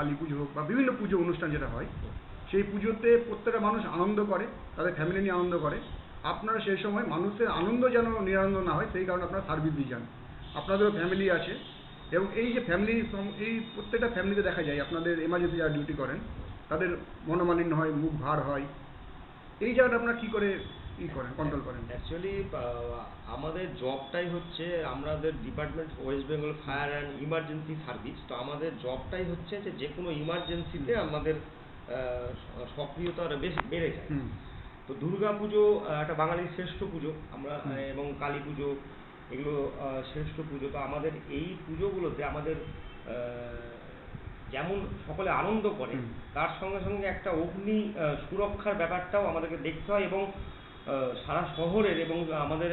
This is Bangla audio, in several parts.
কালী পুজো হোক বা বিভিন্ন পুজো অনুষ্ঠান যেটা হয়, সেই পুজোতে প্রত্যেকটা মানুষ আনন্দ করে, তাদের ফ্যামিলি নিয়ে আনন্দ করে। আপনারা সেই সময় মানুষের আনন্দ যেন নিরানন্দ না হয়, সেই কারণে আপনারা সার্ভিস দিয়ে যান। আপনাদেরও ফ্যামিলি আছে এবং এই যে ফ্যামিলি এই প্রত্যেকটা ফ্যামিলিতে দেখা যায়, আপনাদের এমার্জেন্সি যারা ডিউটি করেন, তাদের মনোমালিন্য হয়, মুখ ভার হয়। এই জায়গাটা আপনারা কী করে ই করেন? কন্ট্রোল করেন। অ্যাকচুয়ালি আমাদের জবটাই হচ্ছে আমাদের department West Bengal fire and emergency service তো আমাদের জবটাই হচ্ছে যে যে কোনো ইমার্জেন্সিতে আমাদের সক্রিয়তা বেশি বেড়ে যায়। তো দুর্গা পুজো একটা বাঙালির শ্রেষ্ঠ পুজো। আমরা এবং কালী পুজো এগুলো শ্রেষ্ঠ পুজো। তো আমাদের এই পুজোগুলোতে আমাদের যেমন সকলে আনন্দ করে তার সঙ্গে সঙ্গে একটা অগ্নি সুরক্ষার ব্যাপারটাও আমাদেরকে দেখতে হয় এবং সারা শহরের এবং আমাদের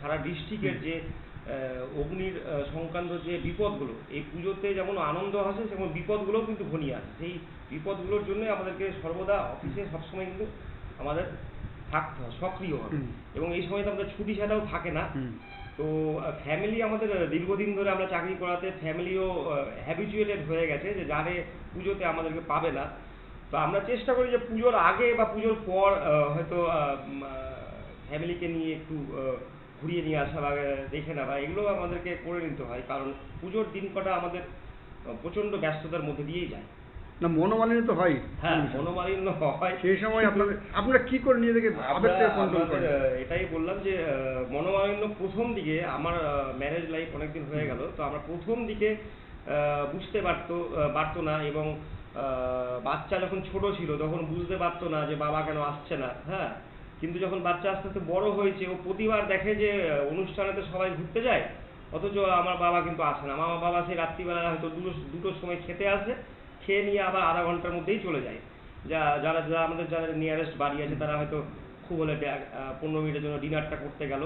সারা ডিস্ট্রিক্টের। যে অগ্নির সংক্রান্ত যে বিপদগুলো এই পুজোতে যেমন আনন্দ আসে সেমন বিপদগুলোও কিন্তু ঘনিয়ে আসে। সেই বিপদগুলোর জন্য আমাদেরকে সর্বদা অফিসে সবসময় কিন্তু আমাদের থাকতে হয় সক্রিয় হবে। এবং এই সময় তো আমাদের ছুটি ছাড়াও থাকে না। তো ফ্যামিলি আমাদের দীর্ঘদিন ধরে আমরা চাকরি করাতে ফ্যামিলিও হ্যাবিচুয়েটেড হয়ে গেছে যে যারে পুজোতে আমাদেরকে পাবে না। তো আমরা চেষ্টা করি যে পুজোর আগে বা পুজোর পর হয়তো ফ্যামিলিকে নিয়ে একটু ঘুরিয়ে নিয়ে আসা বা দেখে নেওয়া এগুলো আমাদেরকে করে নিতে হয়। কারণ পুজোর দিন কটা আমাদের আহ, প্রচণ্ড ব্যস্ততার মধ্যে দিয়েই যায়। না মনোমালিন্য তো হয়। হ্যাঁ মনোমালিন্য হয়। সেই সময় আপনাদের আপনারা কি করে আহ, এটাই বললাম যে মনোমালিন্য প্রথম দিকে আমার ম্যারেজ লাইফ অনেকদিন হয়ে গেল। তো আমরা প্রথম দিকে আহ, বুঝতে পারতো পারতো না এবং বাচ্চা যখন ছোট ছিল, তখন বুঝতে পারতো না যে বাবা কেন আসছে না হ্যাঁ? কিন্তু যখন বাচ্চা আস্তে আস্তে বড় হয়েছে, ও প্রতিবার দেখে যে অনুষ্ঠানেতে সবাই ঘুরতে যায়, অথচ আমার বাবা কিন্তু আসে না। আমার বাবা সেই রাত্রিবেলা হয়তো দুটো, দুটোর সময় খেতে আসে, খেয়ে নিয়ে আবার আধা ঘণ্টার মধ্যেই চলে যায়। যা, যারা যারা আমাদের, যাদের নিয়ারেস্ট বাড়ি আছে, তারা হয়তো খুব হলে পনেরো মিনিটের জন্য ডিনারটা করতে গেল।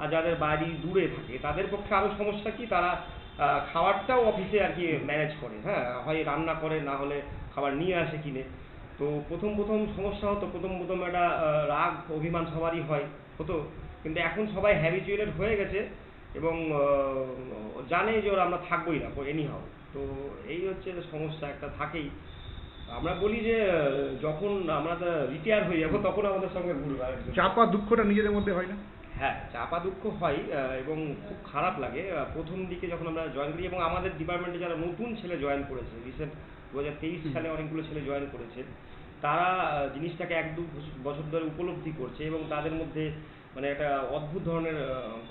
আর যাদের বাড়ি দূরে থাকে, তাদের পক্ষে আরও সমস্যা কি? তারা খাবারটাও অফিসে আর কি ম্যানেজ করে হ্যাঁ? হয় রান্না করে, না হলে খাবার নিয়ে আসে কিনে। তো প্রথম প্রথম সমস্যা হতো, প্রথম প্রথম একটা রাগ, অভিমান সবারই হয়, হতো? কিন্তু এখন সবাই হ্যাবিচুয়েটেড হয়ে গেছে এবং জানে যে ওরা আমরা থাকবোই না এনি হাও তো এই হচ্ছে সমস্যা একটা থাকেই। আমরা বলি যে, যখন আমরা রিটায়ার হয়ে যাব, তখন আমাদের সঙ্গে ঘুরবে। চাপা দুঃখটা নিজেদের মধ্যে হয় না? হ্যাঁ চাপা দুঃখ হয় আহ, এবং খুব খারাপ লাগে। প্রথম দিকে যখন আমরা জয়েন করি এবং আমাদের ডিপার্টমেন্টে যারা নতুন ছেলে জয়েন করেছে রিসেন্ট দু হাজার তেইশ হুম। সালে অনেকগুলো ছেলে জয়েন করেছে তারা জিনিসটাকে এক দু বছর ধরে উপলব্ধি করছে এবং তাদের মধ্যে মানে একটা অদ্ভুত ধরনের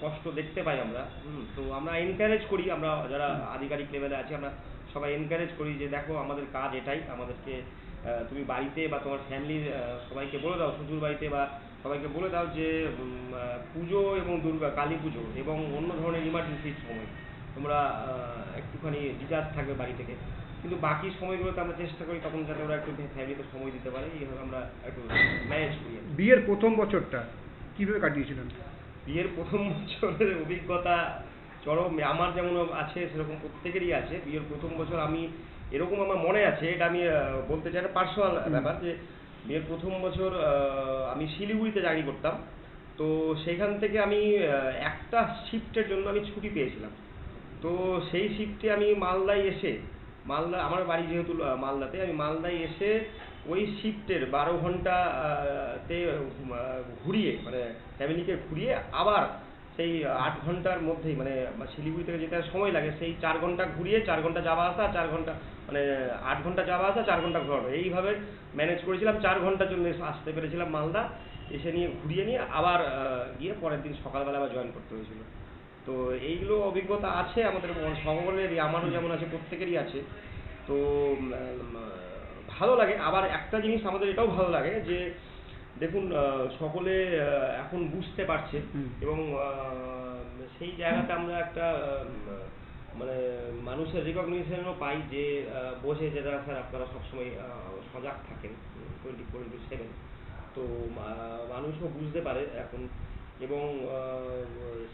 কষ্ট দেখতে পাই আমরা। হুম, তো আমরা এনকারেজ করি আমরা যারা আধিকারিক লেভেলে আছি আমরা সবাই এনকারেজ করি যে দেখো আমাদের কাজ এটাই আমাদেরকে তুমি বাড়িতে বা তোমার ফ্যামিলির সবাইকে বলে দাও শ্বশুর বাড়িতে বা সবাইকে বলে দাও যে পুজো এবং দুর্গা কালী পুজো এবং অন্য ধরনের ইমার্জেন্সির সময়। তোমরা একটুখানি ডিচার্জ থাকবে বাড়ি থেকে। কিন্তু বাকি সময়গুলোতে আমরা চেষ্টা করি তখন যাতে ওরা একটু ফ্যামিলিতে সময় দিতে পারে। এইভাবে আমরা একটু ম্যানেজ করি বিয়ের প্রথম বছরটা কীভাবে কাটিয়েছিলেন? বিয়ের প্রথম বছরের অভিজ্ঞতা চরম। আমার যেমন আছে সেরকম প্রত্যেকেরই আছে। বিয়ের প্রথম বছর আমি এরকম আমার মনে আছে এটা আমি বলতে চাই একটা পার্সোনাল ব্যাপার যে বিয়ের প্রথম বছর আমি শিলিগুড়িতে চাকরি করতাম। তো সেখান থেকে আমি একটা শিফটের জন্য আমি ছুটি পেয়েছিলাম। তো সেই শিফটে আমি মালদায় এসে মালদা আমার বাড়ি যেহেতু মালদাতে আমি মালদায় এসে ওই শিফটের বারো ঘণ্টা আহ, তে ঘুরিয়ে মানে ফ্যামিলিকে ঘুরিয়ে আবার সেই আট ঘণ্টার মধ্যেই মানে শিলিগুড়ি থেকে যেতে সময় লাগে, সেই চার ঘণ্টা ঘুরিয়ে চার ঘণ্টা যাওয়া আসা, চার ঘণ্টা মানে আট ঘণ্টা যাওয়া আসা, চার ঘণ্টা ঘোরানো। এইভাবে ম্যানেজ করেছিলাম, চার ঘণ্টার জন্য আসতে পেরেছিলাম মালদা। এসে নিয়ে ঘুরিয়ে নিয়ে আবার গিয়ে পরের দিন সকালবেলা আবার জয়েন করতে হয়েছিল। তো এইগুলো অভিজ্ঞতা আছে আমাদের সকলেরই আমারও যেমন আছে, প্রত্যেকেরই আছে। তো ভালো লাগে। আবার একটা জিনিস আমাদের এটাও ভালো লাগে যে দেখুন সকলে এখন বুঝতে পারছে এবং সেই জায়গাতে আমরা একটা মানে মানুষের রিকগনিশনও পাই যে বোঝে যে দাদা স্যার আপনারা সবসময় সজাগ থাকেন টোয়েন্টি ফোর ইন্টু সেভেন তো মানুষও বুঝতে পারে এখন এবং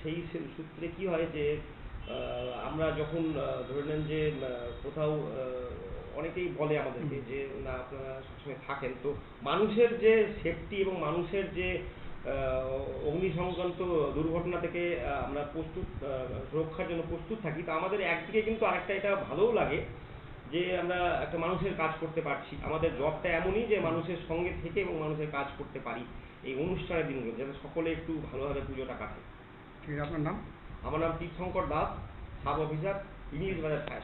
সেই সূত্রে কি হয় যে আমরা যখন ধরে নেন যে কোথাও অনেকেই বলে আমাদেরকে যে না আপনারা সবসময় থাকেন। তো মানুষের যে সেফটি এবং মানুষের যে অগ্নি সংক্রান্ত দুর্ঘটনা থেকে আমরা প্রস্তুত আহ, সুরক্ষার জন্য প্রস্তুত থাকি তো আমাদের একদিকে কিন্তু আরেকটা এটা ভালোও লাগে যে আমরা একটা মানুষের কাজ করতে পারছি। আমাদের জবটা এমনই যে মানুষের সঙ্গে থেকে এবং মানুষের কাজ করতে পারি। এই অনুষ্ঠানের দিনগুলো যাতে সকলে একটু ভালোভাবে পুজোটা কাটে। ঠিক আপনার নাম? আমার নাম Tirthankar Das sub officer English Bazar fire